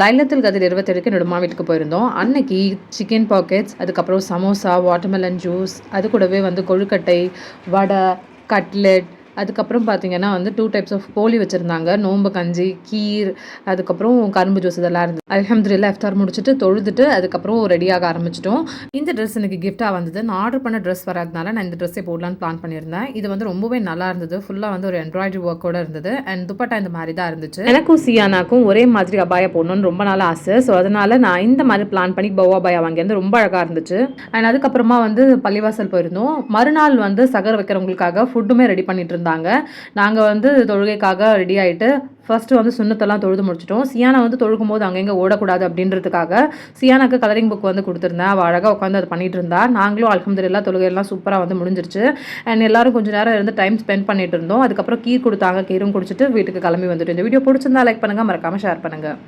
லைலத்தில் கதிர் இருபத்தெடுக்கு நெடுமா வீட்டுக்கு போயிருந்தோம். அன்னைக்கு சிக்கன் பாக்கெட்ஸ் அதுக்கப்புறம் சமோசா வாட்டர்மெலன் ஜூஸ் அது கூடவே வந்து கொழுக்கட்டை வடை கட்லெட் அதுக்கப்புறம் பார்த்தீங்கன்னா வந்து டூ டைப்ஸ் ஆஃப் போலி வச்சுருந்தாங்க. நோம்பு கஞ்சி கீர் அதுக்கப்புறம் கரும்பு ஜூஸ் இதெல்லாம் இருந்தது. அலமதுல்லா எஃப்தார் முடிச்சுட்டு தொழுதுட்டு அதுக்கப்புறம் ரெடியாக ஆரம்பிச்சிட்டோம். இந்த ட்ரெஸ் எனக்கு கிஃப்ட்டாக வந்தது. நான் ஆர்டர் பண்ண ட்ரெஸ் வராதனால நான் இந்த ட்ரெஸ்ஸே போடலான்னு பிளான் பண்ணியிருந்தேன். இது வந்து ரொம்பவே நல்லா இருந்தது. ஃபுல்லாக வந்து ஒரு எம்ப்ராய்டரி ஒர்க்கோட இருந்தது. அண்ட் துப்பட்டா இந்த மாதிரி தான் இருந்துச்சு. எனக்கும் சியானாக்கும் ஒரே மாதிரி அபாயா போடணும்னு ரொம்ப நாள் ஆசை. ஸோ அதனால நான் இந்த மாதிரி பிளான் பண்ணி பவா பாயா வாங்கியிருந்து ரொம்ப அழகாக இருந்துச்சு. அண்ட் அதுக்கப்புறமா வந்து பள்ளிவாசல் போயிருந்தோம். மறுநாள் வந்து சகர் வைக்கிறவங்களுக்காக ஃபுட்டுமே ரெடி பண்ணிட்டு இருந்தாங்க நாங்கள் வந்து தொழுகைக்காக ரெடி ஆகிட்டு ஃபர்ஸ்ட்டு வந்து சுண்ணத்தெல்லாம் தொழுது முடிச்சிட்டோம். சியானா வந்து தொழுகும் போது அங்கங்கே ஓடக்கூடாது அப்படின்றதுக்காக சியானாக்கு கலரிங் புக் வந்து கொடுத்துருந்தேன். அவள் அழகாக உட்காந்து அதை பண்ணிகிட்டு இருந்தா. நாங்களும் அலமதுல்லா தொழுகையெல்லாம் சூப்பராக வந்து முடிஞ்சிருச்சு. அண்ட் எல்லாரும் கொஞ்சம் நேரம் இருந்து டைம் ஸ்பெண்ட் பண்ணிட்டு இருந்தோம். அதுக்கப்புறம் கீர் கொடுத்தாங்க. கீரும் குடிச்சிட்டு வீட்டுக்கு கிளம்பி வந்துட்டு இந்த வீடியோ பிடிச்சிருந்தா லைக் பண்ணுங்கள் மறக்காமல் ஷேர் பண்ணுங்கள்